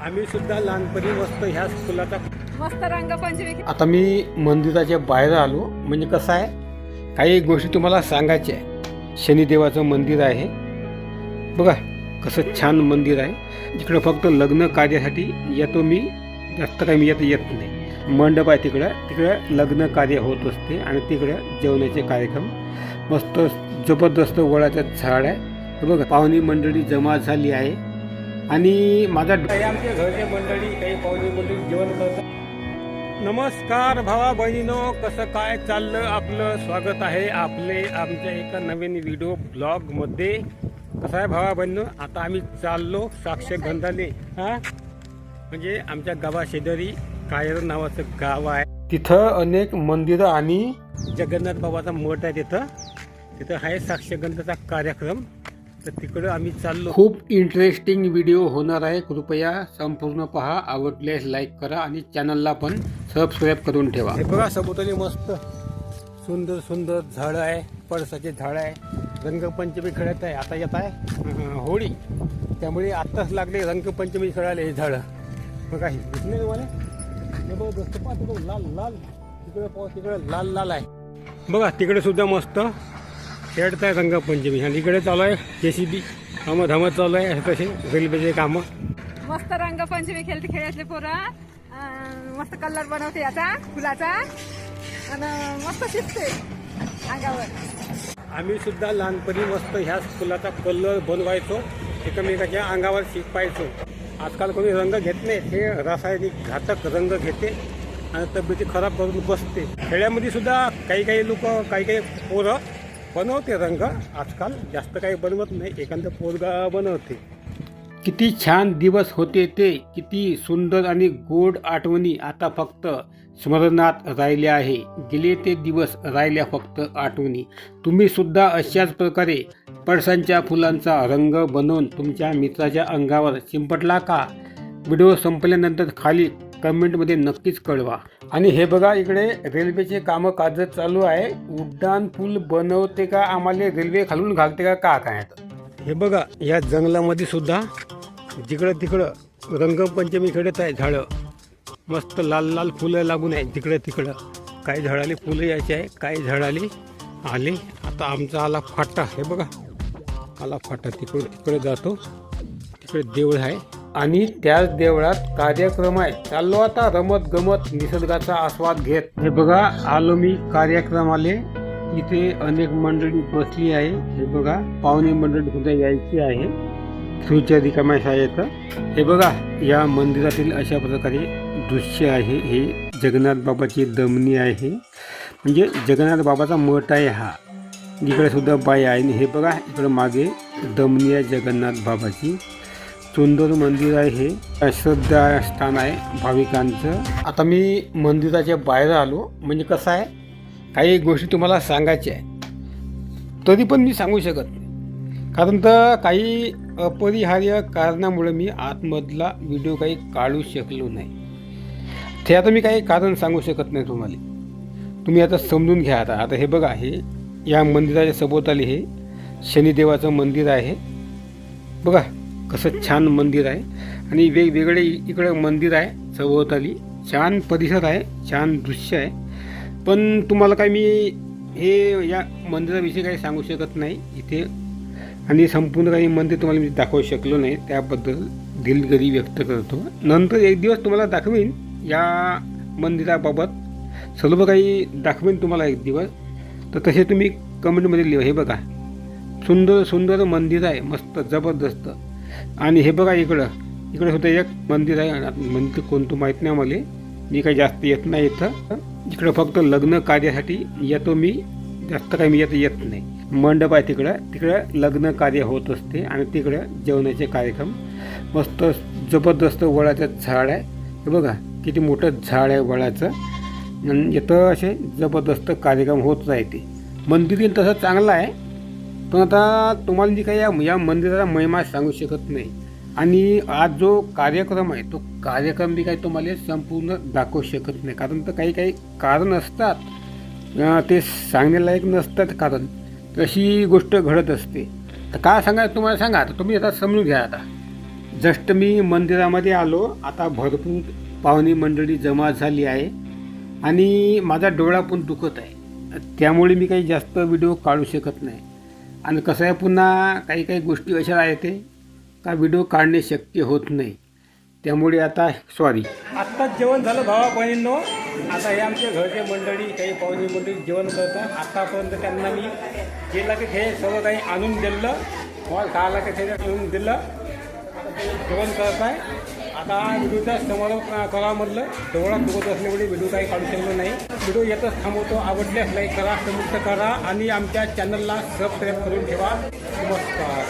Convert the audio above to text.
आम्ही सुद्धा लहानपणी मस्त ह्या फुलाचा मस्त रंगपंचमी आता मी मंदिराच्या बाहेर आलो. म्हणजे कसं आहे काही गोष्टी तुम्हाला सांगायच्या आहे. शनिदेवाचं मंदिर आहे. बघा कसं छान मंदिर आहे. इकडं फक्त लग्न कार्यासाठी येतो मी जास्त काही मी येत येत नाही. मंडप आहे तिकडं. तिकडं लग्न कार्य होत असते आणि तिकडं जेवणाचे कार्यक्रम. मस्त जबरदस्त वडाचं झाड आहे. हे बघा पाहुणी मंडळी जमा झाली आहे. आणि माझा काही आमच्या घरच्या मंडळी काही पाहुणे मंडळी जेवण करतात. नमस्कार भावा बहिणीनो कसं काय चाललं आपलं स्वागत आहे आपले आमच्या एका नवीन व्हिडिओ ब्लॉगमध्ये कसं आहे भावा बहिणीनो आता आम्ही चाललो साक्ष गंधाने हा? म्हणजे आमच्या गावा शेजारी कायर नावाचं गाव आहे. तिथं अनेक मंदिरं आणि जगन्नाथ बाबाचा मठ आहे तिथं. तिथं आहे साक्षगंधाचा कार्यक्रम. तर तिकडं आम्ही चाललो. खूप इंटरेस्टिंग व्हिडिओ होणार आहे. कृपया संपूर्ण पहा. आवडल्यास लाईक करा आणि चॅनलला पण सबस्क्राईब करून ठेवा. हे बघा सभोवताली मस्त सुंदर सुंदर झाडं आहे. पळसाचे झाड आहे. रंगपंचमी खेळत आहे. आता येत आहे. होळी. त्यामुळे आत्ताच लागले रंगपंचमी खेळायला हे झाडं. मग काही दिसले तुम्हाला? लाल लाल. तिकडे पाहा तिकडे लाल लाल आहे. बघा तिकडे सुद्धा मस्त खेळत आहे रंगपंचमी. आणि इकडे चालू आहे जे सी बी कामं धामत चालू आहे. तसे रेल्वेचे कामं. मस्त रंगपंचमी खेळते खेळातले पोरं. मस्त कलर बनवते याचा फुलाचा. आणि मस्त शिकते अंगावर. आम्ही सुद्धा लहानपणी मस्त ह्याच फुलाचा कलर बनवायचो. एकमेकाच्या अंगावर शिकवायचो. आजकाल कोणी रंग घेत नाही. हे रासायनिक घातक रंग घेते आणि तब्येती खराब करून बसते. खेड्यामध्ये सुद्धा काही काही लोक काही काही पोरं बनवते रंग. आजकाल जास्त काही बनवत नाही. एखादं पोरगा बनवते. किती छान दिवस होते ते. किती सुंदर आणि गोड आठवणी आता फक्त स्मरणात राहिले आहे. गेले ते दिवस राहिल्या फक्त आठवणी. तुम्ही सुद्धा अशाच प्रकारे पळसांच्या फुलांचा रंग बनवून तुमच्या मित्राच्या अंगावर चिंपटला का? व्हिडिओ संपल्यानंतर खाली कमेंटमध्ये नक्कीच कळवा. आणि हे बघा इकडे रेल्वेचे कामं काज चालू आहे. उड्डाण पूल बनवते का आम्हाला रेल्वे खालून घालते का का काय? हे बघा या जंगलामध्ये सुद्धा जिकडं तिकडं रंगपंचमी खेळत आहे झाडं. मस्त लाल लाल फुलं लागून आहे जिकडं तिकडं. काही झाडाले फुलं यायचे आहे काही झाडाले आले. आता आमचा आला फाटा हे बघा. आला फाटा तिकडे तिकडे जातो. तिकडे देऊळ आहे. आणि त्याच देवळात कार्यक्रम आहे चाललो आता रमत गमत निसर्गाचा आस्वाद घेत. हे बघा आलो मी कार्यक्रमाले इथे अनेक मंडळी बसली आहे. हे बघा पाहुणे मंडळी सुद्धा यायची आहे. फ्युचर रिकाम्या शाळेत हे बघा या मंदिरातील अशा प्रकारे दृश्य आहे. हे जगन्नाथ बाबाची दमनी आहे. म्हणजे जगन्नाथ बाबाचा मठ आहे हा. इकडे सुद्धा बाई आहे. आणि हे बघा इकडे मागे दमनी आहे जगन्नाथ बाबाची. सुंदर मंदिर आहे हे. श्रद्धा स्थान आहे भाविकांचं. आता मी मंदिराच्या बाहेर आलो. म्हणजे कसं आहे काही गोष्टी तुम्हाला सांगायच्या आहे तरी पण मी सांगू शकत नाही. कारण तर काही अपरिहार्य कारणामुळे मी आतमधला व्हिडिओ काही काढू शकलो नाही. ते आता मी काही कारण सांगू शकत नाही तुम्हाला. तुम्ही आता समजून घ्या आता. आता हे बघा हे या मंदिराच्या सभोवताली हे शनिदेवाचं मंदिर आहे. बघा. कसं छान मंदिर आहे. आणि वेगवेगळे इकडं मंदिर आहे सभोवताली छान परिसर आहे छान दृश्य आहे. पण तुम्हाला काय मी हे या मंदिराविषयी काही सांगू शकत नाही इथे. आणि संपूर्ण काही मंदिर तुम्हाला मी दाखवू शकलो नाही त्याबद्दल दिलगिरी व्यक्त करतो. नंतर एक दिवस तुम्हाला दाखवीन या मंदिराबाबत. सर्व काही दाखवेन तुम्हाला एक दिवस. तर तसे तुम्ही कमेंटमध्ये लिहा. हे बघा. सुंदर सुंदर मंदिर आहे. मस्त जबरदस्त. आणि हे बघा इकडं. इकडे सुद्धा एक मंदिर आहे. मंदिर कोणतं माहीत नाही मला मी काही जास्त येत नाही इथं. इकडं फक्त लग्न कार्यासाठी येतो मी. जास्त काही मी येत येत नाही. मंडप आहे तिकडं. तिकडं लग्न कार्य होत असते आणि तिकडं जेवणाचे कार्यक्रम. मस्त जबरदस्त वळाचं झाड आहे. हे बघा किती मोठं झाड आहे वळाचं आणि इथं असे जबरदस्त कार्यक्रम होत राहते मंदिर तसं चांगलं आहे. पण आता तुम्हाला जी काही या या मंदिराचा महिमा सांगू शकत नाही. आणि आज जो कार्यक्रम आहे तो कार्यक्रम बी काही तुम्हाला संपूर्ण दाखवू शकत नाही. कारण तर काही काही कारण असतात. ते सांगण्यालायक नसतात कारण. तशी गोष्ट घडत असते. तर का सांगा तुम्हाला सांगा. आता तुम्ही आता समजून घ्या आता. जस्ट मी मंदिरामध्ये आलो. आता भरपूर पाहुणी मंडळी जमा झाली आहे. आणि माझा डोळा पण दुखत आहे. त्यामुळे मी काही जास्त व्हिडिओ काढू शकत नाही. आणि कसं आहे पुन्हा काही काही गोष्टी अशा आहेत का व्हिडिओ काढणे शक्य होत नाही. त्यामुळे आता सॉरी आत्ताच जेवण झालं भावा बहिणींनो. आता हे आमचे घरचे मंडळी काही पाहुणे मंडळी जेवण करतात. आत्तापर्यंत त्यांना मी गेला की हे सर्व काही आणून दिलं. मॉल खायला की ते आणून दिलं. जेवण करत आहे आता व्हिडिओचा समारोप करा म्हटलं तेवढा दुखत असल्यामुळे व्हिडिओ काही काढू शकलो नाही. व्हिडिओ येतच थांबवतो आवडल्यास लाईक करा समृद्ध करा आणि आमच्या चॅनलला सबस्क्राईब करून ठेवा. नमस्कार.